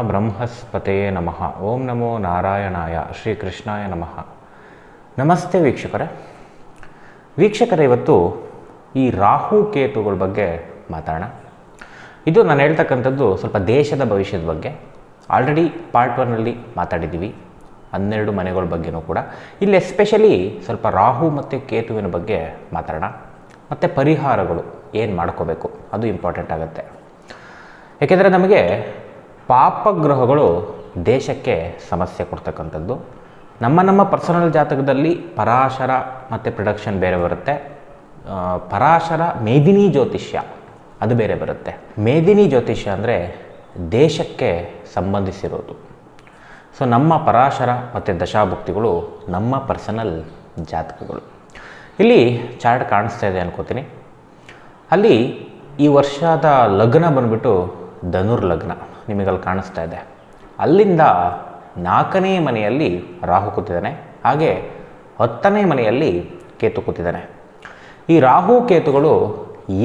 ಬ್ರಹ್ಮಸ್ಪತೆ ನಮಃ ಓಂ ನಮೋ ನಾರಾಯಣಾಯ ಶ್ರೀ ಕೃಷ್ಣಾಯ ನಮಃ ನಮಸ್ತೆ ವೀಕ್ಷಕರೇ। ವೀಕ್ಷಕರೇ, ಇವತ್ತು ಈ ರಾಹು ಕೇತುಗಳ ಬಗ್ಗೆ ಮಾತಾಡೋಣ. ಇದು ನಾನು ಹೇಳ್ತಕ್ಕಂಥದ್ದು ಸ್ವಲ್ಪ ದೇಶದ ಭವಿಷ್ಯದ ಬಗ್ಗೆ. ಆಲ್ರೆಡಿ ಪಾರ್ಟ್ ಒನ್ನಲ್ಲಿ ಮಾತಾಡಿದ್ದೀವಿ. ಹನ್ನೆರಡು ಮನೆಗಳ ಬಗ್ಗೆನೂ ಕೂಡ. ಇಲ್ಲಿ ಎಸ್ಪೆಷಲಿ ಸ್ವಲ್ಪ ರಾಹು ಮತ್ತು ಕೇತುವಿನ ಬಗ್ಗೆ ಮಾತಾಡೋಣ. ಮತ್ತು ಪರಿಹಾರಗಳು ಏನು ಮಾಡ್ಕೋಬೇಕು ಅದು ಇಂಪಾರ್ಟೆಂಟ್ ಆಗುತ್ತೆ. ಏಕೆಂದರೆ ನಮಗೆ ಪಾಪಗ್ರಹಗಳು ದೇಶಕ್ಕೆ ಸಮಸ್ಯೆ ಕೊಡ್ತಕ್ಕಂಥದ್ದು. ನಮ್ಮ ನಮ್ಮ ಪರ್ಸನಲ್ ಜಾತಕದಲ್ಲಿ ಪರಾಶರ ಮತ್ತು ಪ್ರೊಡಕ್ಷನ್ ಬೇರೆ ಬರುತ್ತೆ. ಪರಾಶರ ಮೇದಿನಿ ಜ್ಯೋತಿಷ್ಯ ಅದು ಬೇರೆ ಬರುತ್ತೆ. ಮೇದಿನಿ ಜ್ಯೋತಿಷ್ಯ ಅಂದರೆ ದೇಶಕ್ಕೆ ಸಂಬಂಧಿಸಿರೋದು. ಸೊ ನಮ್ಮ ಪರಾಶರ ಮತ್ತು ದಶಾಭುಕ್ತಿಗಳು ನಮ್ಮ ಪರ್ಸನಲ್ ಜಾತಕಗಳು. ಇಲ್ಲಿ ಚಾರ್ಟ್ ಕಾಣಿಸ್ತಾ ಇದೆ ಅನ್ಕೋತೀನಿ. ಅಲ್ಲಿ ಈ ವರ್ಷದ ಲಗ್ನ ಬಂದ್ಬಿಟ್ಟು ಧನುರ್ ಲಗ್ನ ನಿಮಗಲ್ಲಿ ಕಾಣಿಸ್ತಾ ಇದೆ. ಅಲ್ಲಿಂದ ನಾಲ್ಕನೇ ಮನೆಯಲ್ಲಿ ರಾಹು ಕೂತಿದ್ದಾನೆ, ಹಾಗೆ ಹತ್ತನೇ ಮನೆಯಲ್ಲಿ ಕೇತು ಕೂತಿದ್ದಾನೆ. ಈ ರಾಹು ಕೇತುಗಳು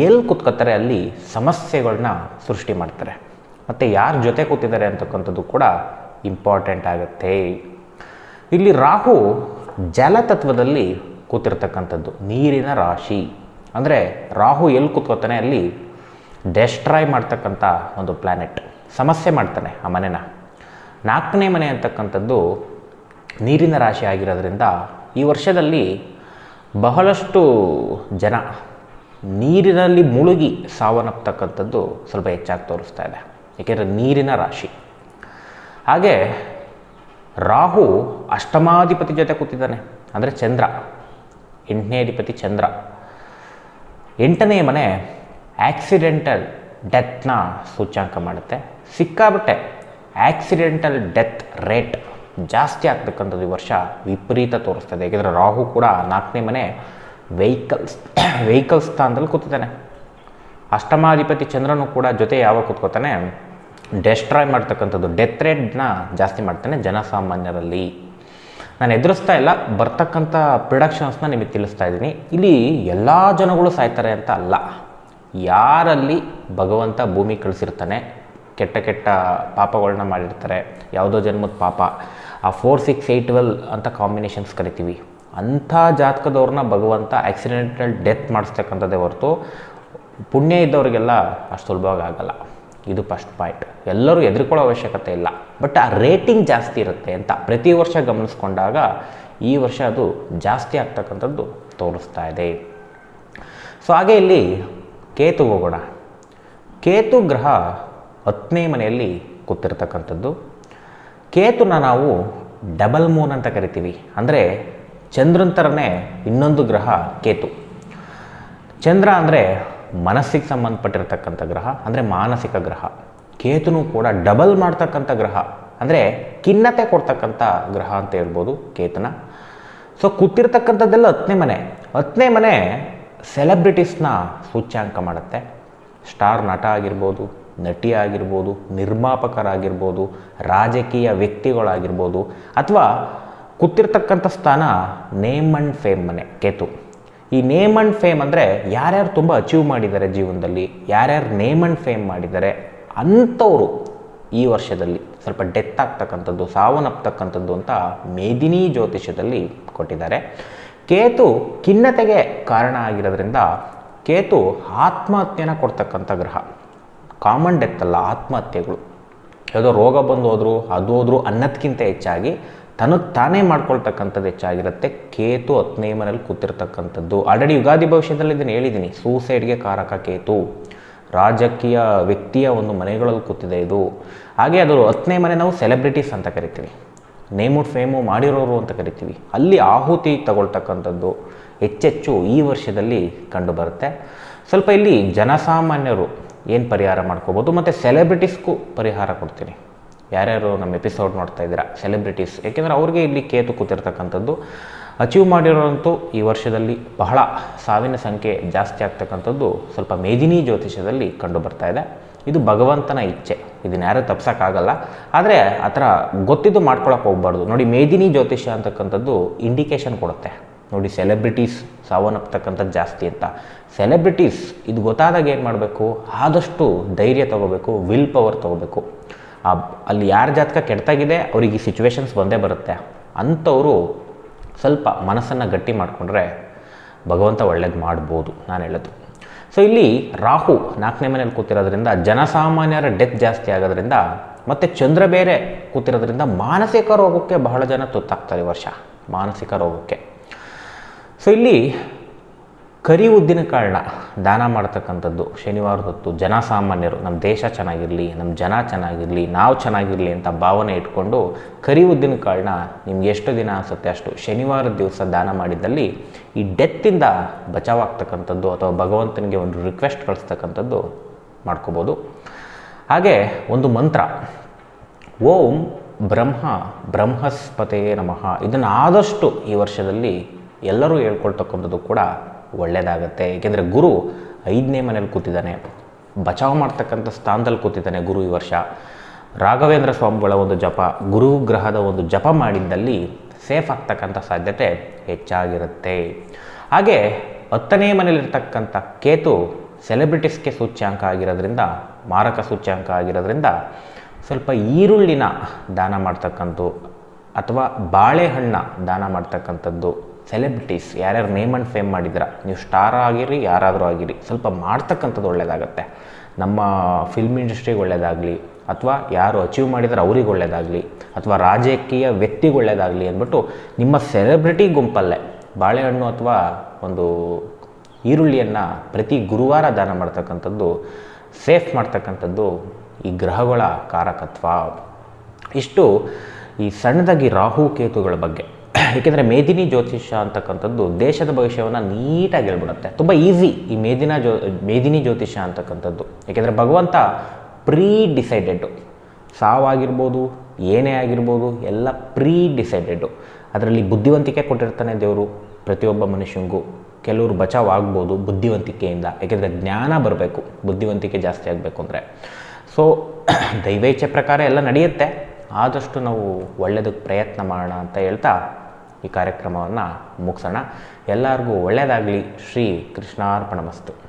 ಎಲ್ಲಿ ಕೂತ್ಕೋತಾರೆ ಅಲ್ಲಿ ಸಮಸ್ಯೆಗಳನ್ನ ಸೃಷ್ಟಿ ಮಾಡ್ತಾರೆ. ಮತ್ತು ಯಾರ ಜೊತೆ ಕೂತಿದ್ದಾರೆ ಅಂತಕ್ಕಂಥದ್ದು ಕೂಡ ಇಂಪಾರ್ಟೆಂಟ್ ಆಗುತ್ತೆ. ಇಲ್ಲಿ ರಾಹು ಜಲತತ್ವದಲ್ಲಿ ಕೂತಿರ್ತಕ್ಕಂಥದ್ದು, ನೀರಿನ ರಾಶಿ. ಅಂದರೆ ರಾಹು ಎಲ್ಲಿ ಕೂತ್ಕೋತಾನೆ ಅಲ್ಲಿ ಡೆಸ್ಟ್ರಾಯ್ ಮಾಡ್ತಕ್ಕಂಥ ಒಂದು ಪ್ಲ್ಯಾನೆಟ್ ಸಮಸ್ಯೆ ಮಾಡ್ತಾನೆ ಆ ಮನೆನ. ನಾಲ್ಕನೇ ಮನೆ ಅಂತಕ್ಕಂಥದ್ದು ನೀರಿನ ರಾಶಿ ಆಗಿರೋದ್ರಿಂದ ಈ ವರ್ಷದಲ್ಲಿ ಬಹಳಷ್ಟು ಜನ ನೀರಿನಲ್ಲಿ ಮುಳುಗಿ ಸಾವನ್ನಪ್ಪತಕ್ಕಂಥದ್ದು ಸ್ವಲ್ಪ ಹೆಚ್ಚಾಗಿ ತೋರಿಸ್ತಾ ಇದೆ. ಏಕೆಂದರೆ ನೀರಿನ ರಾಶಿ. ಹಾಗೆ ರಾಹು ಅಷ್ಟಮಾಧಿಪತಿ ಜೊತೆ ಕೂತಿದ್ದಾನೆ. ಅಂದರೆ ಚಂದ್ರ. ಎಂಟನೇ ಅಧಿಪತಿ ಚಂದ್ರ. ಎಂಟನೇ ಮನೆ ಆಕ್ಸಿಡೆಂಟಲ್ ಡೆತ್ನ ಸೂಚ್ಯಾಂಕ ಮಾಡುತ್ತೆ. ಸಿಕ್ಕಾಬಿಟ್ಟೆ ಆಕ್ಸಿಡೆಂಟಲ್ ಡೆತ್ ರೇಟ್ ಜಾಸ್ತಿ ಆಗ್ತಕ್ಕಂಥದ್ದು ಈ ವರ್ಷ ವಿಪರೀತ ತೋರಿಸ್ತದೆ. ಏಕೆಂದರೆ ರಾಹು ಕೂಡ ನಾಲ್ಕನೇ ಮನೆ ವೆಹಿಕಲ್ಸ್ ವೆಹಿಕಲ್ ಸ್ಥಾನದಲ್ಲಿ ಕೂತಿದ್ದಾನೆ. ಅಷ್ಟಮಾಧಿಪತಿ ಚಂದ್ರನು ಕೂಡ ಜೊತೆ ಯಾವಾಗ ಕೂತ್ಕೋತಾನೆ? ಡೆಸ್ಟ್ರಾಯ್ ಮಾಡ್ತಕ್ಕಂಥದ್ದು ಡೆತ್ ರೇಟ್ನ ಜಾಸ್ತಿ ಮಾಡ್ತಾನೆ ಜನಸಾಮಾನ್ಯರಲ್ಲಿ. ನಾನು ಎದುರಿಸ್ತಾ ಇಲ್ಲ, ಬರ್ತಕ್ಕಂಥ ಪ್ರೊಡಕ್ಷನ್ಸ್ನ ನಿಮಗೆ ತಿಳಿಸ್ತಾ ಇದ್ದೀನಿ. ಇಲ್ಲಿ ಎಲ್ಲ ಜನಗಳು ಸಾಯ್ತಾರೆ ಅಂತ ಅಲ್ಲ. ಯಾರಲ್ಲಿ ಭಗವಂತ ಭೂಮಿ ಕಳಿಸಿರ್ತಾನೆ, ಕೆಟ್ಟ ಕೆಟ್ಟ ಪಾಪಗಳನ್ನ ಮಾಡಿರ್ತಾರೆ, ಯಾವುದೋ ಜನ್ಮದ ಪಾಪ, ಆ ಫೋರ್ ಸಿಕ್ಸ್ ಏಯ್ಟ್ ಟ್ವೆಲ್ ಅಂತ ಕಾಂಬಿನೇಷನ್ಸ್ ಕರಿತೀವಿ. ಅಂಥ ಜಾತಕದವ್ರನ್ನ ಭಗವಂತ ಆಕ್ಸಿಡೆಂಟಲ್ ಡೆತ್ ಮಾಡಿಸ್ತಕ್ಕಂಥದ್ದೇ ಹೊರತು ಪುಣ್ಯ ಇದ್ದವರಿಗೆಲ್ಲ ಅಷ್ಟು ಸುಲಭವಾಗಿ ಆಗಲ್ಲ. ಇದು ಫಸ್ಟ್ ಪಾಯಿಂಟ್ ಎಲ್ಲರೂ ಎದುರ್ಕೊಳ್ಳೋ ಅವಶ್ಯಕತೆ ಇಲ್ಲ. ಬಟ್ ಆ ರೇಟಿಂಗ್ ಜಾಸ್ತಿ ಇರುತ್ತೆ ಅಂತ ಪ್ರತಿ ವರ್ಷ ಗಮನಿಸ್ಕೊಂಡಾಗ ಈ ವರ್ಷ ಅದು ಜಾಸ್ತಿ ಆಗ್ತಕ್ಕಂಥದ್ದು ತೋರಿಸ್ತಾ ಇದೆ. ಸೊ ಹಾಗೆ ಇಲ್ಲಿ ಕೇತು ಹೋಗೋಣ ಕೇತು ಗ್ರಹ ಹತ್ತನೇ ಮನೆಯಲ್ಲಿ ಕೂತಿರ್ತಕ್ಕಂಥದ್ದು. ಕೇತುನ ನಾವು ಡಬಲ್ ಮೂನ್ ಅಂತ ಕರಿತೀವಿ. ಅಂದರೆ ಚಂದ್ರನ ಥರನೇ ಇನ್ನೊಂದು ಗ್ರಹ ಕೇತು. ಚಂದ್ರ ಅಂದರೆ ಮನಸ್ಸಿಗೆ ಸಂಬಂಧಪಟ್ಟಿರ್ತಕ್ಕಂಥ ಗ್ರಹ, ಅಂದರೆ ಮಾನಸಿಕ ಗ್ರಹ. ಕೇತುನು ಕೂಡ ಡಬಲ್ ಮಾಡ್ತಕ್ಕಂಥ ಗ್ರಹ, ಅಂದರೆ ಖಿನ್ನತೆ ಕೊಡ್ತಕ್ಕಂಥ ಗ್ರಹ ಅಂತ ಹೇಳ್ಬೋದು ಕೇತನ. ಸೊ ಕೂತಿರ್ತಕ್ಕಂಥದ್ದೆಲ್ಲ ಹತ್ತನೇ ಮನೆ. ಹತ್ತನೇ ಮನೆ ಸೆಲೆಬ್ರಿಟೀಸ್ನ ಸೂಚ್ಯಾಂಕ ಮಾಡುತ್ತೆ. ಸ್ಟಾರ್ ನಟ ಆಗಿರ್ಬೋದು, ನಟಿ ಆಗಿರ್ಬೋದು, ನಿರ್ಮಾಪಕರಾಗಿರ್ಬೋದು, ರಾಜಕೀಯ ವ್ಯಕ್ತಿಗಳಾಗಿರ್ಬೋದು, ಅಥವಾ ಕೂತಿರ್ತಕ್ಕಂಥ ಸ್ಥಾನ ನೇಮ್ ಆ್ಯಂಡ್ ಫೇಮ್ ಮನೆ, ಕೇತು. ಈ ನೇಮ್ ಆ್ಯಂಡ್ ಫೇಮ್ ಅಂದರೆ ಯಾರ್ಯಾರು ತುಂಬ ಅಚೀವ್ ಮಾಡಿದ್ದಾರೆ ಜೀವನದಲ್ಲಿ, ಯಾರ್ಯಾರು ನೇಮ್ ಆ್ಯಂಡ್ ಫೇಮ್ ಮಾಡಿದ್ದಾರೆ ಅಂಥವರು ಈ ವರ್ಷದಲ್ಲಿ, ಸ್ವಲ್ಪ ಡೆತ್ ಆಗ್ತಕ್ಕಂಥದ್ದು ಸಾವನ್ನಪ್ಪತಕ್ಕಂಥದ್ದು ಅಂತ ಮೇದಿನಿ ಜ್ಯೋತಿಷ್ಯದಲ್ಲಿ ಕೊಟ್ಟಿದ್ದಾರೆ. ಕೇತು ಖಿನ್ನತೆಗೆ ಕಾರಣ ಆಗಿರೋದ್ರಿಂದ ಕೇತು ಆತ್ಮಹತ್ಯೆನ ಕೊಡ್ತಕ್ಕಂಥ ಗ್ರಹ. ಕಾಮನ್ ಡೆತ್ ಅಲ್ಲ, ಆತ್ಮಹತ್ಯೆಗಳು. ಯಾವುದೋ ರೋಗ ಬಂದು ಹೋದ್ರು ಅದು ಹೋದರೂ ಅನ್ನೋದಕ್ಕಿಂತ ಹೆಚ್ಚಾಗಿ ತನಗೆ ತಾನೇ ಮಾಡ್ಕೊಳ್ತಕ್ಕಂಥದ್ದು ಹೆಚ್ಚಾಗಿರುತ್ತೆ ಕೇತು ಹತ್ತನೇ ಮನೇಲಿ ಕೂತಿರ್ತಕ್ಕಂಥದ್ದು. ಆಲ್ರೆಡಿ ಯುಗಾದಿ ಭವಿಷ್ಯದಲ್ಲಿ ಇದನ್ನು ಹೇಳಿದ್ದೀನಿ. ಸೂಸೈಡ್ಗೆ ಕಾರಕ ಕೇತು. ರಾಜಕೀಯ ವ್ಯಕ್ತಿಯ ಒಂದು ಮನೆಗಳಲ್ಲಿ ಕೂತಿದೆ ಇದು. ಹಾಗೆ ಅದು ಹತ್ತನೇ ಮನೆ ನಾವು ಸೆಲೆಬ್ರಿಟೀಸ್ ಅಂತ ಕರಿತೀವಿ. ನೇಮುಡ್ ಫೇಮು ಮಾಡಿರೋರು ಅಂತ ಕರಿತೀವಿ. ಅಲ್ಲಿ ಆಹುತಿ ತಗೊಳ್ತಕ್ಕಂಥದ್ದು ಹೆಚ್ಚೆಚ್ಚು ಈ ವರ್ಷದಲ್ಲಿ ಕಂಡುಬರುತ್ತೆ. ಸ್ವಲ್ಪ ಇಲ್ಲಿ ಜನಸಾಮಾನ್ಯರು ಏನು ಪರಿಹಾರ ಮಾಡ್ಕೋಬೋದು? ಮತ್ತು ಸೆಲೆಬ್ರಿಟೀಸ್ಗೂ ಪರಿಹಾರ ಕೊಡ್ತೀನಿ. ಯಾರ್ಯಾರು ನಮ್ಮ ಎಪಿಸೋಡ್ ನೋಡ್ತಾ ಇದ್ದೀರಾ? ಸೆಲೆಬ್ರಿಟೀಸ್ ಏಕೆಂದರೆ ಅವ್ರಿಗೆ ಇಲ್ಲಿ ಕೇತು ಕೂತಿರ್ತಕ್ಕಂಥದ್ದು. ಅಚೀವ್ ಮಾಡಿರೋರಂತೂ ಈ ವರ್ಷದಲ್ಲಿ ಬಹಳ ಸಾವಿನ ಸಂಖ್ಯೆ ಜಾಸ್ತಿ ಆಗ್ತಕ್ಕಂಥದ್ದು ಸ್ವಲ್ಪ ಮೇದಿನಿ ಜ್ಯೋತಿಷದಲ್ಲಿ ಕಂಡು ಬರ್ತಾ ಇದೆ. ಇದು ಭಗವಂತನ ಇಚ್ಛೆ. ಇದನ್ನ ಯಾರೂ ತಪ್ಸೋಕ್ಕಾಗಲ್ಲ. ಆದರೆ ಆ ಥರ ಗೊತ್ತಿದ್ದು ಮಾಡ್ಕೊಳಕ್ಕೆ ಹೋಗ್ಬಾರ್ದು. ನೋಡಿ, ಮೇದಿನಿ ಜ್ಯೋತಿಷ್ಯ ಅಂತಕ್ಕಂಥದ್ದು ಇಂಡಿಕೇಶನ್ ಕೊಡುತ್ತೆ. ನೋಡಿ ಸೆಲೆಬ್ರಿಟೀಸ್ ಸಾವನ್ನಪ್ಪತಕ್ಕಂಥದ್ದು ಜಾಸ್ತಿ ಅಂತ. ಸೆಲೆಬ್ರಿಟೀಸ್ ಇದು ಗೊತ್ತಾದಾಗ ಏನು ಮಾಡಬೇಕು? ಆದಷ್ಟು ಧೈರ್ಯ ತೊಗೋಬೇಕು ವಿಲ್ ಪವರ್ ತೊಗೋಬೇಕು. ಆ, ಅಲ್ಲಿ ಯಾರ ಜಾತಕ ಕೆಡ್ತಾಗಿದೆ ಅವ್ರಿಗೆ ಈ ಸಿಚುವೇಶನ್ಸ್ ಬಂದೇ ಬರುತ್ತೆ. ಅಂಥವರು ಸ್ವಲ್ಪ ಮನಸ್ಸನ್ನು ಗಟ್ಟಿ ಮಾಡಿಕೊಂಡ್ರೆ ಭಗವಂತ ಒಳ್ಳೇದು ಮಾಡ್ಬೋದು, ನಾನು ಹೇಳೋದು. ಸೊ ಇಲ್ಲಿ ರಾಹು ನಾಲ್ಕನೇ ಮನೇಲಿ ಕೂತಿರೋದ್ರಿಂದ ಜನಸಾಮಾನ್ಯರ ಡೆತ್ ಜಾಸ್ತಿ ಆಗೋದ್ರಿಂದ ಮತ್ತು ಚಂದ್ರ ಬೇರೆ ಕೂತಿರೋದ್ರಿಂದ ಮಾನಸಿಕ ರೋಗಕ್ಕೆ ಬಹಳ ಜನ ತುತ್ತಾಗ್ತಾರೆ ಈ ವರ್ಷ, ಮಾನಸಿಕ ರೋಗಕ್ಕೆ. ಸೊ ಇಲ್ಲಿ ಕರಿ ಉದ್ದಿನ ಕಾಳನ್ನ ದಾನ ಮಾಡ್ತಕ್ಕಂಥದ್ದು ಶನಿವಾರದ ಹೊತ್ತು ಜನಸಾಮಾನ್ಯರು ನಮ್ಮ ದೇಶ ಚೆನ್ನಾಗಿರಲಿ ನಮ್ಮ ಜನ ಚೆನ್ನಾಗಿರಲಿ, ನಾವು ಚೆನ್ನಾಗಿರಲಿ ಅಂತ ಭಾವನೆ ಇಟ್ಕೊಂಡು ಕರಿ ಉದ್ದಿನ ಕಾಳನ್ನ ನಿಮ್ಗೆ ಎಷ್ಟು ದಿನ ಅನಿಸುತ್ತೆ ಅಷ್ಟು ಶನಿವಾರದ ದಿವಸ ದಾನ ಮಾಡಿದ್ದಲ್ಲಿ ಈ ಡೆತ್ತಿಂದ ಬಚಾವಾಗ್ತಕ್ಕಂಥದ್ದು ಅಥವಾ ಭಗವಂತನಿಗೆ ಒಂದು ರಿಕ್ವೆಸ್ಟ್ ಕಳಿಸ್ತಕ್ಕಂಥದ್ದು ಮಾಡ್ಕೋಬೋದು. ಹಾಗೆ ಒಂದು ಮಂತ್ರ, ಓಂ ಬ್ರಹ್ಮ ಬ್ರಹ್ಮಸ್ಪತೆಯೇ ನಮಃ. ಇದನ್ನು ಆದಷ್ಟು ಈ ವರ್ಷದಲ್ಲಿ ಎಲ್ಲರೂ ಹೇಳ್ಕೊಳ್ತಕ್ಕಂಥದ್ದು ಕೂಡ ಒಳ್ಳೆಯದಾಗತ್ತೆ ಏಕೆಂದರೆ ಗುರು ಐದನೇ ಮನೇಲಿ ಕೂತಿದ್ದಾನೆ. ಬಚಾವ್ ಮಾಡ್ತಕ್ಕಂಥ ಸ್ಥಾನದಲ್ಲಿ ಕೂತಿದ್ದಾನೆ ಗುರು ಈ ವರ್ಷ. ರಾಘವೇಂದ್ರ ಸ್ವಾಮಿಗಳ ಒಂದು ಜಪ, ಗುರು ಗ್ರಹದ ಒಂದು ಜಪ ಮಾಡಿದ್ದಲ್ಲಿ ಸೇಫ್ ಆಗ್ತಕ್ಕಂಥ ಸಾಧ್ಯತೆ ಹೆಚ್ಚಾಗಿರುತ್ತೆ. ಹಾಗೆ ಹತ್ತನೇ ಮನೇಲಿರ್ತಕ್ಕಂಥ ಕೇತು ಸೆಲೆಬ್ರಿಟೀಸ್ಗೆ ಸೂಚ್ಯಾಂಕ ಆಗಿರೋದ್ರಿಂದ, ಮಾರಕ ಸೂಚ್ಯಾಂಕ ಆಗಿರೋದ್ರಿಂದ ಸ್ವಲ್ಪ ಈರುಳ್ಳಿನ ದಾನ ಮಾಡ್ತಕ್ಕಂಥ ಅಥವಾ ಬಾಳೆಹಣ್ಣ ದಾನ ಮಾಡ್ತಕ್ಕಂಥದ್ದು ಸೆಲೆಬ್ರಿಟೀಸ್ ಯಾರ್ಯಾರು ನೇಮ್ ಆ್ಯಂಡ್ ಫೇಮ್ ಮಾಡಿದ್ರ ನೀವು ಸ್ಟಾರ್ ಆಗಿರಿ, ಯಾರಾದರೂ ಆಗಿರಿ. ಸ್ವಲ್ಪ ಮಾಡ್ತಕ್ಕಂಥದ್ದು ಒಳ್ಳೆಯದಾಗತ್ತೆ ನಮ್ಮ ಫಿಲ್ಮ್ ಇಂಡಸ್ಟ್ರಿಗೆ ಒಳ್ಳೆಯದಾಗಲಿ ಅಥವಾ ಯಾರು ಅಚೀವ್ ಮಾಡಿದರೆ ಅವ್ರಿಗೆ ಒಳ್ಳೆಯದಾಗಲಿ ಅಥವಾ ರಾಜಕೀಯ ವ್ಯಕ್ತಿಗೆ ಒಳ್ಳೆಯದಾಗಲಿ ಅಂದ್ಬಿಟ್ಟು ನಿಮ್ಮ ಸೆಲೆಬ್ರಿಟಿ ಗುಂಪಲ್ಲೇ ಬಾಳೆಹಣ್ಣು ಅಥವಾ ಒಂದು ಈರುಳ್ಳಿಯನ್ನು ಪ್ರತಿ ಗುರುವಾರ ದಾನ ಮಾಡ್ತಕ್ಕಂಥದ್ದು ಸೇಫ್ ಮಾಡ್ತಕ್ಕಂಥದ್ದು ಈ ಗ್ರಹಗಳ ಕಾರಕತ್ವ. ಇಷ್ಟು ಈ ಸಣ್ಣದಾಗಿ ರಾಹು ಕೇತುಗಳ ಬಗ್ಗೆ. ಏಕೆಂದರೆ ಮೇದಿನಿ ಜ್ಯೋತಿಷ್ಯ ಅಂತಕ್ಕಂಥದ್ದು ದೇಶದ ಭವಿಷ್ಯವನ್ನು ನೀಟಾಗಿ ಹೇಳ್ಬಿಡುತ್ತೆ. ತುಂಬ ಈಸಿ ಈ ಮೇದಿನ ಜ್ಯೋ, ಮೇದಿನಿ ಜ್ಯೋತಿಷ್ಯ ಅಂತಕ್ಕಂಥದ್ದು. ಏಕೆಂದರೆ ಭಗವಂತ ಪ್ರೀ ಡಿಸೈಡೆಡ್ಡು ಸಾವಾಗಿರ್ಬೋದು, ಏನೇ ಆಗಿರ್ಬೋದು, ಎಲ್ಲ ಪ್ರೀ ಡಿಸೈಡೆಡ್ಡು ಅದರಲ್ಲಿ ಬುದ್ಧಿವಂತಿಕೆ ಕೊಟ್ಟಿರ್ತಾನೆ ದೇವರು ಪ್ರತಿಯೊಬ್ಬ ಮನುಷ್ಯನಿಗೂ ಕೆಲವರು ಬಚಾವ್ ಆಗ್ಬೋದು ಬುದ್ಧಿವಂತಿಕೆಯಿಂದ. ಏಕೆಂದರೆ ಜ್ಞಾನ ಬರಬೇಕು, ಬುದ್ಧಿವಂತಿಕೆ ಜಾಸ್ತಿ ಆಗಬೇಕು ಅಂದರೆ. ಸೊ ದೈವೇಚ್ಛೆ ಪ್ರಕಾರ ಎಲ್ಲ ನಡೆಯುತ್ತೆ. ಆದಷ್ಟು ನಾವು ಒಳ್ಳೆಯದಕ್ಕೆ ಪ್ರಯತ್ನ ಮಾಡೋಣ ಅಂತ ಹೇಳ್ತಾ ಈ ಕಾರ್ಯಕ್ರಮವನ್ನು ಮುಗಿಸೋಣ. ಎಲ್ಲರಿಗೂ ಒಳ್ಳೆಯದಾಗಲಿ ಶ್ರೀ ಕೃಷ್ಣಾರ್ಪಣ ಮಸ್ತು.